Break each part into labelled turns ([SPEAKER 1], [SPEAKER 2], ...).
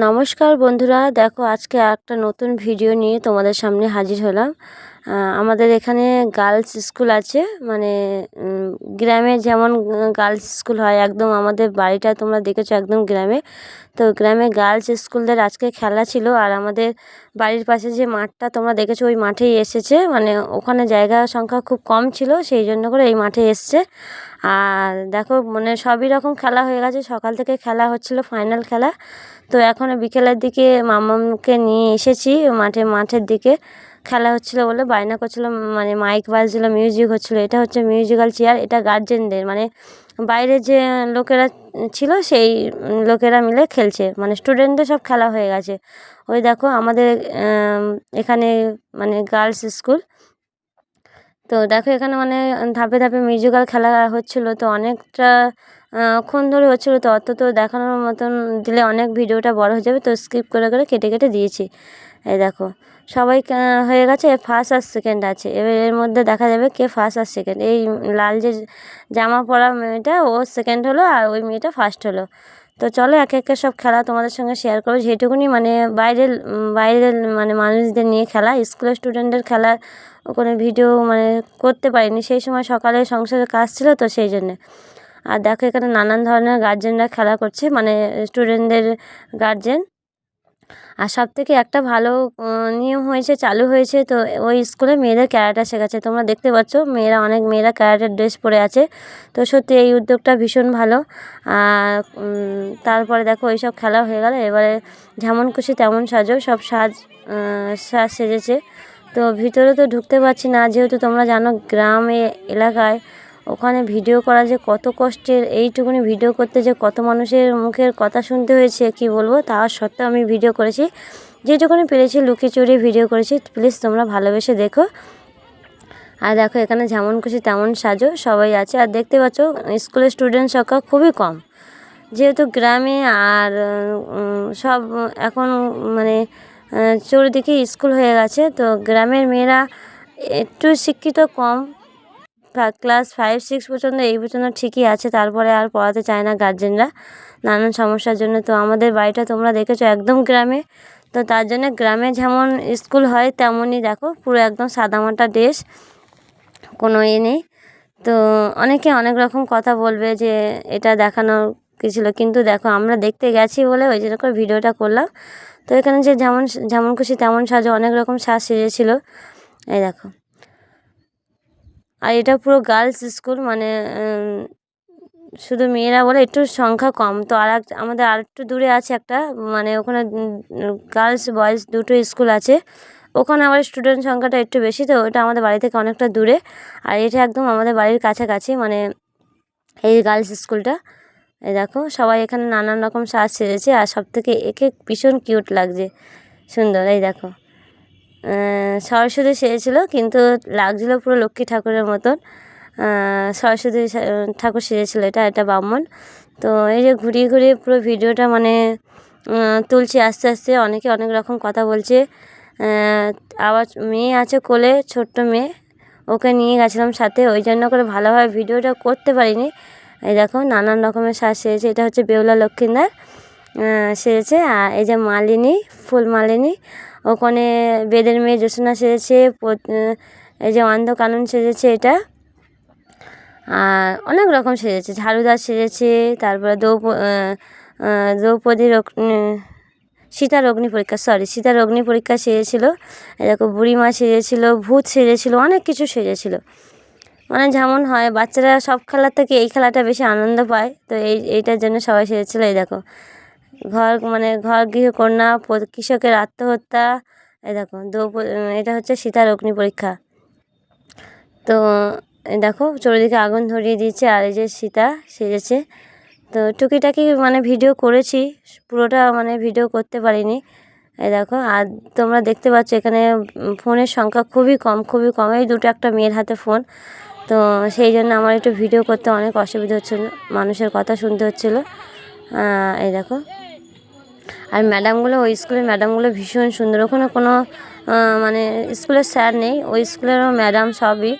[SPEAKER 1] নমস্কার বন্ধুরা দেখো আজকে একটা নতুন ভিডিও নিয়ে তোমাদের সামনে হাজির হলাম। আমাদের এখানে গার্লস স্কুল আছে। মানে গ্রামে যেমন গার্লস স্কুল হয়, একদম আমাদের বাড়িটা তোমরা দেখেছ একদম গ্রামে। তো গ্রামে গার্লস স্কুলদের আজকে খেলা ছিল আর আমাদের বাড়ির পাশে যে মাঠটা তোমরা দেখেছ, ওই মাঠেই এসেছে। মানে ওখানে জায়গা সংখ্যা খুব কম ছিল, সেই জন্য করে এই মাঠে এসছে। আর দেখো মানে সবই রকম খেলা হয়ে গেছে। সকাল থেকে খেলা হচ্ছিল ফাইনাল খেলা। তো এখনও বিকেলের দিকে মামাকে নিয়ে এসেছি মাঠে, মাঠের দিকে। খেলা হচ্ছিল বলে বায়না করছিল মানে মাইক বাজছিলো মিউজিক হচ্ছিল। এটা হচ্ছে মিউজিক্যাল চেয়ার এটা গার্জেনদের মানে বাইরে যে লোকেরা ছিল সেই লোকেরা মিলে খেলছে। মানে স্টুডেন্টদের সব খেলা হয়ে গেছে। ওই দেখো আমাদের এখানে মানে গার্লস স্কুল তো দেখো এখানে মানে ধাপে ধাপে মিউজিক্যাল খেলা হচ্ছিল। তো অনেকটা ক্ষণ ধরে হচ্ছিল। তো অত তো দেখানোর মতন দিলে অনেক ভিডিওটা বড় হয়ে যাবে। তো স্কিপ করে করে কেটে কেটে দিয়েছি। এই দেখো। সবাই হয়ে গেছে ফার্স্ট আর সেকেন্ড আছে। এবার এর মধ্যে দেখা যাবে কে ফার্স্ট আর সেকেন্ড এই লাল যে জামা পরা মেয়েটা, ও সেকেন্ড হলো আর ওই মেয়েটা ফার্স্ট হলো। তো চলো একে একে সব খেলা তোমাদের সঙ্গে শেয়ার করো যেটুকুনি মানে বাইরের বাইরের মানে মানুষদের নিয়ে খেলা স্কুলের স্টুডেন্টদের খেলা ওখানে ভিডিও মানে করতে পারিনি। সেই সময় সকালে সংসারের কাজ ছিল তো সেই জন্যে। আর দেখো এখানে নানান ধরনের গার্জেনরা খেলা করছে মানে স্টুডেন্টদের গার্জেন আর সব থেকে একটা ভালো নিয়ম হয়েছে, চালু হয়েছে, তো ওই স্কুলে মেয়েদের ক্যারাটা শেখাচ্ছে। তোমরা দেখতে পাচ্ছ, মেয়েরা, অনেক মেয়েরা ক্যারাটের ড্রেস পরে আছে। তো সত্যি এই উদ্যোগটা ভীষণ ভালো। আর তারপরে দেখো, ওইসব খেলা হয়ে গেল। এবারে যেমন খুশি তেমন সাজো, সব সাজ সাজ সেজেছে। তো ভিতরে তো ঢুকতে পারছি না। যেহেতু তোমরা জানো, গ্রামে, এলাকায় ওখানে ভিডিও করা যে কত কষ্টের, এইটুকুনি ভিডিও করতে যে কত মানুষের মুখের কথা শুনতে হয়েছে, কি বলব? তা সত্ত্বেও আমি ভিডিও করেছি। যেটুকুনি পেরেছি, লুকিয়ে চুরিয়ে ভিডিও করেছি। প্লিজ তোমরা ভালোবেসে দেখো। আর দেখো, এখানে যেমন খুশি তেমন সাজো। সবাই আছে। আর দেখতে পাচ্ছ, স্কুলের স্টুডেন্ট সংখ্যা খুবই কম। যেহেতু গ্রামে আর সব এখন মানে চৌদিকে স্কুল হয়ে গেছে, তো গ্রামের মেয়েরা একটু শিক্ষিত কম। ক্লাস ফাইভ, সিক্স পর্যন্ত এই পর্যন্ত ঠিকই আছে, তারপরে আর পড়াতে চায় না গার্জেনরা। নানান সমস্যার জন্য তো আমাদের বাড়িটা তোমরা দেখেছ একদম গ্রামে। তো তার জন্য গ্রামে যেমন স্কুল হয় তেমনই দেখো, পুরো একদম সাদামাটা ড্রেস কোনো এ নেই। তো অনেকে অনেক রকম কথা বলবে যে এটা দেখানোর কি ছিল, কিন্তু দেখো আমরা দেখতে গেছি বলে ওই জন্য করে ভিডিওটা করলাম। তো এখানে যে যেমন যেমন খুশি তেমন সাজো, অনেক রকম সাজ সেজেছিল। এই দেখো। আর এটা পুরো গার্লস স্কুল মানে শুধু মেয়েরা বলে একটু সংখ্যা কম। তো আর এক, আমাদের আর একটু দূরে আছে একটা মানে ওখানে গার্লস বয়েজ দুটো স্কুল আছে। ওখানে আবার স্টুডেন্ট সংখ্যাটা একটু বেশি, তো ওটা আমাদের বাড়ি থেকে অনেকটা দূরে। আর এটা একদম আমাদের বাড়ির কাছাকাছি মানে এই গার্লস স্কুলটা এই দেখো, সবাই এখানে নানান রকম সাজ সেজেছে, আর সব থেকে একে ভীষণ কিউট লাগছে। সুন্দর, এই দেখো। সরস্বতী সেজেছিলো কিন্তু লাগছিল পুরো লক্ষ্মী ঠাকুরের মতন। সরস্বতী ঠাকুর সেজেছিলো এটা এটা ব্রাহ্মণ। তো এই যে ঘুরিয়ে ঘুরিয়ে পুরো ভিডিওটা মানে তুলছি আস্তে আস্তে, অনেকে অনেক রকম কথা বলছে। আবার মেয়ে আছে কোলে, ছোট্ট মেয়ে, ওকে নিয়ে গেছিলাম সাথে, ওই জন্য করে ভালোভাবে ভিডিওটা করতে পারিনি। এই দেখো, নানান রকমের সাজ সেজেছে, এটা হচ্ছে বেউলা লক্ষ্মীন্দার সেজেছে। আর এই যে মালিনী, ফুল মালিনী ওখানে বেদের মেয়ে জ্যোৎস্না সেজেছে এই যে অন্ধকানন সেজেছে এটা। আর অনেক রকম সেজেছে, ঝাড়ুদার সেজেছে, তারপরে দ্রৌপ দ্রৌপদীর সীতার অগ্নি পরীক্ষা সরি সীতার অগ্নি পরীক্ষা সেজেছিলো। এরকম বুড়িমা সেজেছিলো, ভূত সেজেছিলো, অনেক কিছু সেজেছিলো। মানে যেমন হয়, বাচ্চারা সব খেলার থেকে এই খেলাটা বেশি আনন্দ পায়, তো এই, এইটার জন্য সবাই সেজেছিলো, এই দেখো। ঘর মানে ঘর গৃহকন্যা কৃষকের আত্মহত্যা, এই দেখো দ্রৌপদী এটা হচ্ছে সীতার অগ্নি পরীক্ষা। তো দেখো চারিদিকে আগুন ধরিয়ে দিয়েছে আর এই যে সীতা সেজেছে তো টুকিটাকি মানে ভিডিও করেছি, পুরোটা মানে ভিডিও করতে পারিনি। এই দেখো, আর তোমরা দেখতে পাচ্ছ এখানে ফোনের সংখ্যা খুবই কম খুবই কম। এই দুটো একটা মেয়ের হাতে ফোন। তো সেই জন্য আমার একটু ভিডিও করতে অনেক অসুবিধা হচ্ছিল, মানুষের কথা শুনতে হচ্ছিল। এই দেখো। আর ম্যাডামগুলো, ওই স্কুলের ম্যাডামগুলো ভীষণ সুন্দর। ওখানে কোনো মানে স্কুলের স্যার নেই, ওই স্কুলেরও ম্যাডাম সবই।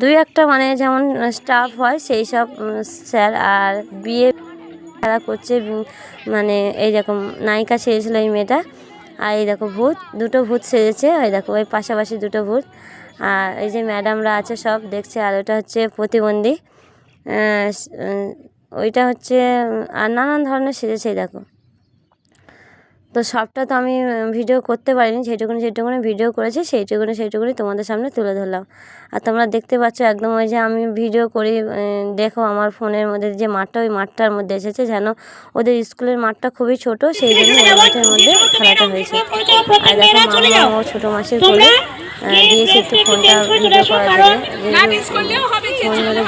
[SPEAKER 1] দুই একটা মানে যেমন স্টাফ হয়, সেই সব স্যার আর বিয়ে খেলা করছে মানে এই রকম নায়িকা সেজেছিল এই মেয়েটা। আর এই দেখো ভূত, দুটো ভূত সেজেছে ওই দেখো, ওই পাশাপাশি দুটো ভূত। আর এই যে ম্যাডামরা আছে সব, দেখছে, আর ওটা হচ্ছে প্রতিবন্ধী। ওইটা হচ্ছে আর নানান ধরনের সেজেছে, এই দেখো। তো সবটা তো আমি ভিডিও করতে পারিনি। যেটুকুনি যেটুকুনি ভিডিও করেছি সেইটুকুনি সেইটুকুনি তোমাদের সামনে তুলে ধরলাম। আর তোমরা দেখতে পাচ্ছ একদম ওই যে আমি ভিডিও করি দেখো আমার ফোনের মধ্যে যে মাঠটা ওই মাঠটার মধ্যে এসেছে যেন ওদের স্কুলের মাঠটা খুবই ছোট সেই জন্য মাঠের মধ্যে খেলাটা হয়েছে। আর দেখো মামা ও ছোটো মাসির কোলে আহ, দিয়েছে একটু ফোনটা ভিডিও করার জন্য। ফোন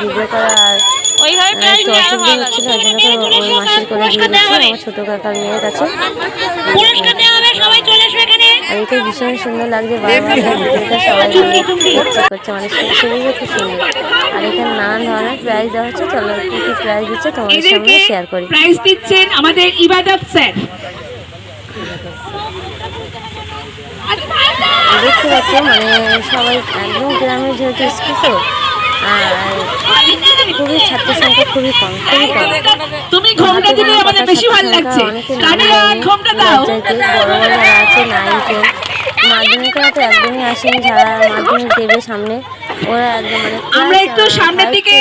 [SPEAKER 1] ভিডিও করা আর
[SPEAKER 2] ওইভাবে
[SPEAKER 1] অসুবিধা হচ্ছিল ওই জন্য করে ওই মাসির কোলে দিয়ে দিচ্ছি আমার ছোটো কাকার মেয়ের কাছে
[SPEAKER 2] পুরস্কার দেওয়া হবে সবাই চলে এসো এখানে।
[SPEAKER 1] আর এটা ভীষণ সুন্দর লাগছে সবাই ইচ্ছে করছে মানে খুব সুন্দর। আর এখানে নানান ধরনের প্রাইজ দেওয়া হচ্ছে চলো কী কী প্রাইজ দিচ্ছে তোমাদের সামনে শেয়ার করি।
[SPEAKER 3] প্রাইজ দিচ্ছেন আমাদের ইবাদত স্যার।
[SPEAKER 1] দেখতে পাচ্ছ মানে সবাই একদম গ্রামের যেহেতু স্কুল তো খুবই ছাত্র সংখ্যা খুবই কম খুবই কম।
[SPEAKER 3] তুমি ঘোমটা দিলে আমাদের বেশি ভালো লাগছে। কানে ঘোমটা দাও।
[SPEAKER 1] বড় আছে নাইন টেন মাধ্যমিকরা তো একদমই আসেনি যারা মাধ্যমিক দেবে সামনে। ওরা একদম মানে
[SPEAKER 3] আমরা একটু সামনের দিকে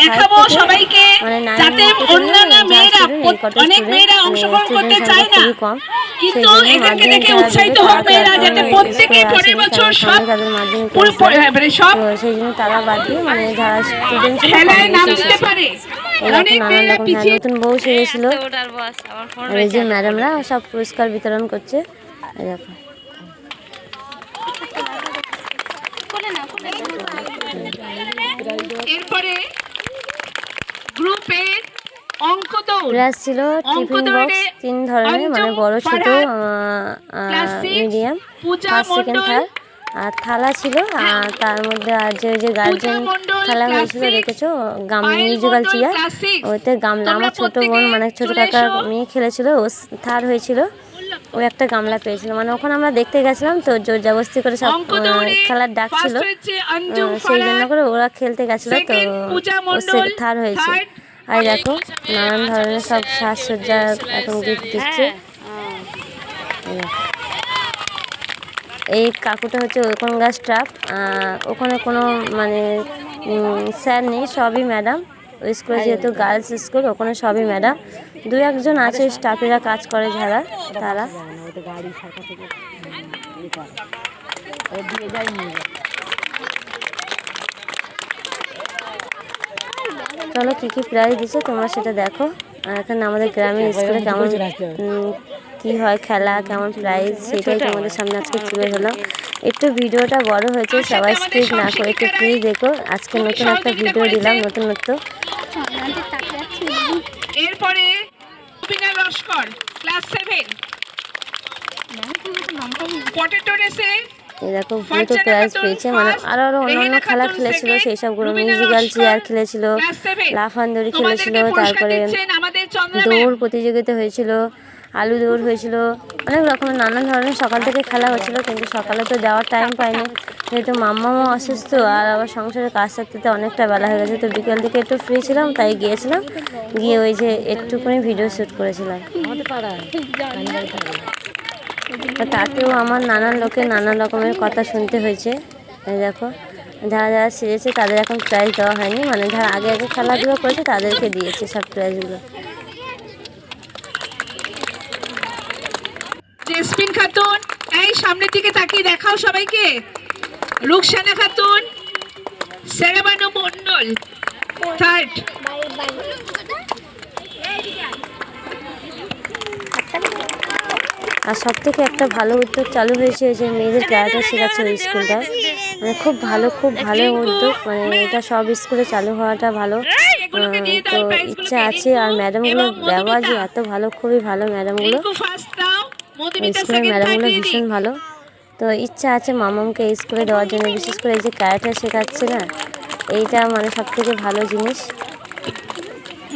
[SPEAKER 3] দেখাবো সবাইকে
[SPEAKER 1] মানে
[SPEAKER 3] যাতে অন্যান্য মেয়েরা অনেক মেয়েরা অংশগ্রহণ করতে চায় না। কিন্তু এদেরকে দেখে উৎসাহিত হোক মেয়েরা যাতে প্রত্যেকে পরের বছর সব পুরো মানে সব
[SPEAKER 1] সেই জন্য তারা বাদ দিয়ে মানে যারা স্টুডেন্ট
[SPEAKER 3] খেলায় নাম দিতে পারে।
[SPEAKER 1] নানান রকম হ্যাঁ, নতুন বউ আর এই যে ম্যাডামরা সব পুরস্কার বিতরণ করছে। দেখো।
[SPEAKER 3] এরপরে গ্রুপের অঙ্ক দৌড়
[SPEAKER 1] ছিল টিফিন বক্স তিন ধরনের মানে বড় ছোট medium
[SPEAKER 3] puja
[SPEAKER 1] first second third আর থালা ছিল আর তার মধ্যে আর যে যে গার্জেন খেলা হয়েছিল দেখেছ? গাম মিউজিক্যাল চেয়ার
[SPEAKER 3] ক্লাস।
[SPEAKER 1] ওইতে গামলা আমার ছোট বোন মানে ছোট কাকার মেয়ে খেলেছিল ও থার্ড হয়েছিল। ও একটা গামলা পেয়েছিল। মানে ওখানে আমরা দেখতে গেছিলাম তো জোর জবস্তি করে সব খেলার ডাক ছিল। সেই জন্য করে ওরা খেলতে গেছিল তো থার্ড হয়েছে। আর দেখো নানান ধরনের সব সাজসজ্জা এখন গিফট দিচ্ছে। এই কাকুটা হচ্ছে ওখানকার স্টাফ ওখানে কোনো মানে স্যার নেই সবই ম্যাডাম ওই স্কুলে যেহেতু গার্লস স্কুল ওখানে সবই ম্যাডাম দু একজন আছে স্টাফেরা কাজ করে যারা, তারা। চলো কী কী প্রাইজ দিচ্ছে তোমরা সেটা দেখো। এখানে আমাদের গ্রামের স্কুলে কেমন কি হয় খেলা কেমন প্রাইজ সেটাই তোমাদের সামনে আজকে তুলে ধরলাম। একটু ভিডিওটা বড় হয়েছে সবাই স্কিপ না করে একটু প্লিজ দেখো। আজকে নতুন একটা ভিডিও দিলাম নতুনত্ব।
[SPEAKER 3] এরপরে লস্কর ক্লাস সেভেন পটেটো রেসে
[SPEAKER 1] এই দেখো ভূত প্রাইজ পেয়েছে মানে আরও আরও অন্যান্য খেলা খেলেছিল সেই সবগুলো মিউজিক্যাল চেয়ার খেলেছিল লাফান দড়ি খেলেছিল তারপরে দৌড় প্রতিযোগিতা হয়েছিল আলু দৌড় হয়েছিল অনেক রকমের নানান ধরনের সকাল থেকে খেলা হচ্ছিল কিন্তু সকালে তো যাওয়ার টাইম পাইনি। যেহেতু মাম্মামও অসুস্থ আর আবার সংসারের কাজ সারতে অনেকটা বেলা হয়ে গেছে তো বিকেল দিকে একটু ফ্রি ছিলাম তাই গিয়েছিলাম। গিয়ে ওই যে একটুখানি ভিডিও শ্যুট করেছিলাম। তাতেও আমার নানান লোকের নানান রকমের কথা শুনতে হয়েছে। এই দেখো যারা যারা সেরেছে তাদের এখন প্রাইজ দেওয়া হয়নি মানে যারা আগে আগে খেলাধুলো করেছে তাদেরকে দিয়েছে সব প্রাইজগুলো
[SPEAKER 3] জেসমিন খাতুন এই সামনের দিকে তাকিয়ে দেখাও সবাইকে। রুকসানা খাতুন সেরাবানু মন্ডল থার্ড
[SPEAKER 1] আর সব থেকে একটা ভালো উদ্যোগ চালু হয়েছে এই যে মেয়েদের ক্যারাটে শেখাচ্ছে ওই স্কুলটা। মানে খুব ভালো খুব ভালো উদ্যোগ। মানে এটা সব স্কুলে চালু হওয়াটা ভালো। তো ইচ্ছা আছে আর ম্যাডামগুলোর ব্যবহার যে এত ভালো খুবই ভালো ম্যাডামগুলো। স্কুলের ম্যাডামগুলো ভীষণ ভালো। তো ইচ্ছা আছে মামামকে এই স্কুলে দেওয়ার জন্য বিশেষ করে এই যে ক্যারাটে শেখাচ্ছে না এইটা মানে সব থেকে ভালো জিনিস।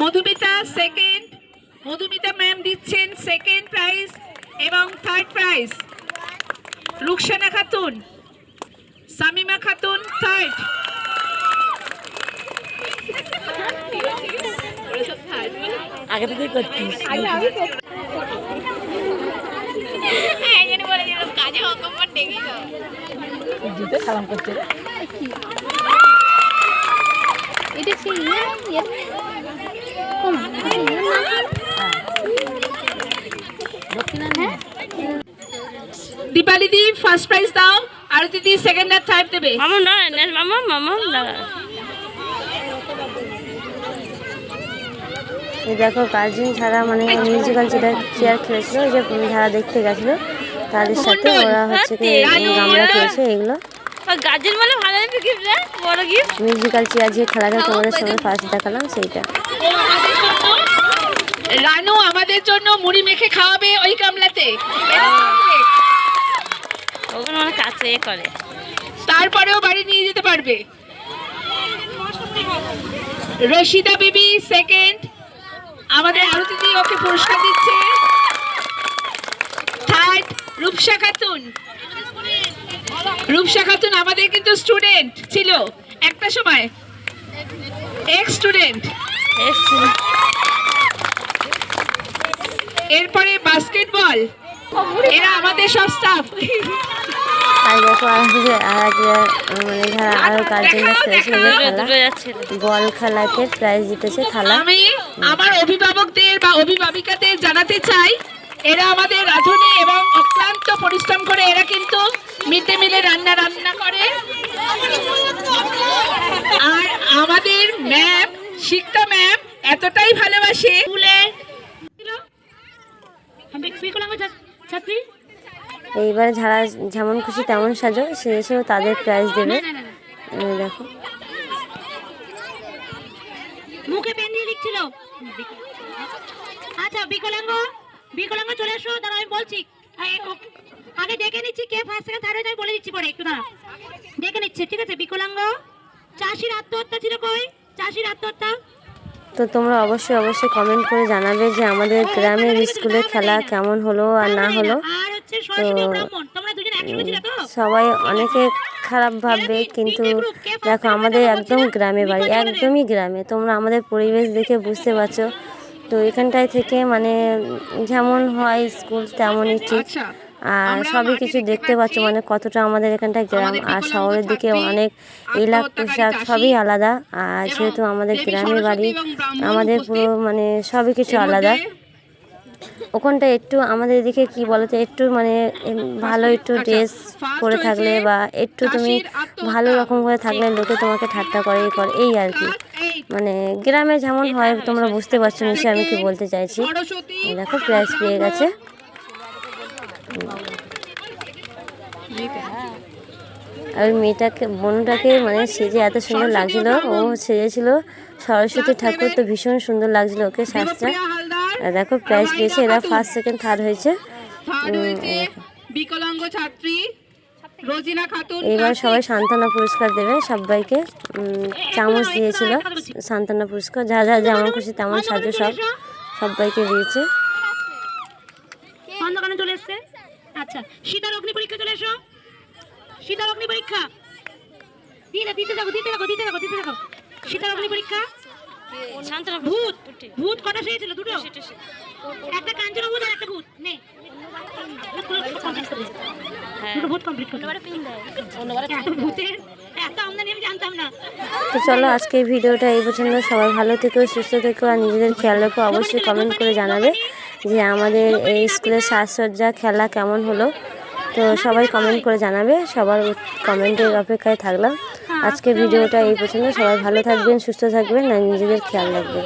[SPEAKER 3] মধুমিতা সেকেন্ড মধুমিতা ম্যাম দিচ্ছেন সেকেন্ড প্রাইজ এবং third prize Ruksana Khatun Samima Khatun third
[SPEAKER 1] আগে থেকেই করছিস। জুতো সালাম করছে রে।
[SPEAKER 4] এটা সেই ইয়ে ইয়ে কম হ্যাঁ
[SPEAKER 3] দীপালি দি ফার্স্ট প্রাইজ দাও আরতি দি সেকেন্ড আর থার্ড দেবে।
[SPEAKER 2] মামা না মামা মামা
[SPEAKER 1] এই দেখো গার্জেন ছাড়া মানে মিউজিক্যাল যেটা চেয়ার খেলেছিল ওই যে যারা দেখতে গেছিল। তাদের সাথে ওরা হচ্ছে কি গামলা খেয়েছে এগুলো
[SPEAKER 2] গার্জেন মানে ভালো লাগবে গিফট রে বড় গিফট
[SPEAKER 1] মিউজিক্যাল চেয়ার যে খেলাটা তোমাদের সঙ্গে ফার্স্ট দেখালাম সেইটা।
[SPEAKER 3] রানু আমাদের জন্য মুড়ি মেখে খাওয়াবে ওই গামলাতে।
[SPEAKER 2] ওখানে অনেক কাছে এ করে।
[SPEAKER 3] তারপরেও বাড়ি নিয়ে যেতে পারবে। রশিদা বিবি সেকেন্ড আমাদের আরতি দি ওকে পুরস্কার দিচ্ছে। থার্ড রূপসা খাতুন। রূপসা খাতুন আমাদের কিন্তু স্টুডেন্ট ছিল একটা সময়। এক্স স্টুডেন্ট এরপরে বাস্কেটবল এরা আমাদের সব স্টাফ
[SPEAKER 1] আর দেখো আর মানে গার্জেনরা খেলেছে বল প্রাইজ জিতেছে
[SPEAKER 3] আমি আমার অভিভাবকদের বা অভিভাবিকাদের জানাতে চাই এরা আমাদের রাঁধুনি এবং অক্লান্ত পরিশ্রম করে এরা কিন্তু মিড ডে মিলে রান্না রান্না করে। আর আমাদের ম্যাম শিক্ষা ম্যাম এতটাই ভালোবাসে। স্কুলে
[SPEAKER 1] এইবার যারা যেমন খুশি তেমন সাজো সে এসেও তাদের প্রাইজ দেবে। দেখো।
[SPEAKER 5] মুখে পেন দিয়ে লিখছিল। আচ্ছা বিকলাঙ্গ বিকলাঙ্গ চলে এসো দাঁড়া আমি বলছি। আগে দেখে নিচ্ছি কে ফার্স্ট সেকেন্ড থার্ড আমি বলে দিচ্ছি পরে একটু দাঁড়া দেখে নিচ্ছে ঠিক আছে? বিকলাঙ্গ চাষির আত্মহত্যা ছিল কই? চাষির আত্মহত্যা?
[SPEAKER 1] তো তোমরা অবশ্যই অবশ্যই কমেন্ট করে জানাবে যে আমাদের গ্রামের স্কুলে খেলা কেমন হলো আর না হলো।
[SPEAKER 5] তো
[SPEAKER 1] সবাই অনেকে খারাপ ভাববে কিন্তু দেখো আমাদের একদম গ্রামে বাড়ি একদমই গ্রামে তোমরা আমাদের পরিবেশ দেখে বুঝতে পারছ। তো এখানটায় থেকে মানে যেমন হয় স্কুল তেমনই ঠিক।
[SPEAKER 3] আচ্ছা
[SPEAKER 1] আর সবই কিছু দেখতে পাচ্ছ মানে কতটা আমাদের এখানটায় গ্রাম আর শহরের দিকে অনেক এলাক পোশাক সবই আলাদা। আর যেহেতু আমাদের গ্রামে বাড়ি আমাদের পুরো মানে সবই কিছু আলাদা। ওখানটা একটু আমাদের এদিকে কি বলতো একটু মানে ভালো একটু ড্রেস পরে থাকলে বা একটু তুমি ভালো রকম করে থাকলে লোকে তোমাকে ঠাট্টা করে এই করে এই আর কি। মানে গ্রামে যেমন হয় তোমরা বুঝতে পারছ নিশ্চয়ই আমি কি বলতে চাইছি। দেখো প্রাইজ পেয়ে গেছে। আর মেয়েটাকে বোনটাকে মানে সেজে এত সুন্দর লাগছিল। ও সেজেছিল। সরস্বতী ঠাকুর তো ভীষণ সুন্দর লাগছিল ওকে সাজটা আর দেখো প্রাইজ পেয়েছে। এরা ফার্স্ট সেকেন্ড থার্ড হয়েছে।
[SPEAKER 3] বিকলাঙ্গ ছাত্রী
[SPEAKER 1] এইবার সবাই সান্ত্বনা পুরস্কার দেবে সবাইকে। চামচ দিয়েছিল সান্ত্বনা পুরস্কার। যা যা যেমন খুশি তেমন সাজো সব। সবাইকে দিয়েছে
[SPEAKER 5] খন্দকানে চলে এসছে আচ্ছা সীতার অগ্নি পরীক্ষা চলে এসো সীতার অগ্নি পরীক্ষা। দিতে দিতে থাকো দিতে থাকো দিতে থাকো দিতে থাকো। সীতার অগ্নি পরীক্ষা? ভূত ভূত কটা সেছিল দুটো? একটা কাঞ্চন ভূত আর একটা ভূত। না।
[SPEAKER 1] তো চলো আজকে ভিডিওটা এই পর্যন্ত। সবাই ভালো থেকো সুস্থ থেকো আর নিজেদের খেয়াল রাখো। অবশ্যই কমেন্ট করে জানাবে। যে আমাদের এই স্কুলের সাজসজ্জা খেলা কেমন হলো, তো সবাই কমেন্ট করে জানাবে, সবার কমেন্টের অপেক্ষায় থাকলাম। আজকে ভিডিওটা এই পছন্দ সবাই ভালো থাকবেন, সুস্থ থাকবেন, আর নিজেদের খেয়াল রাখবেন।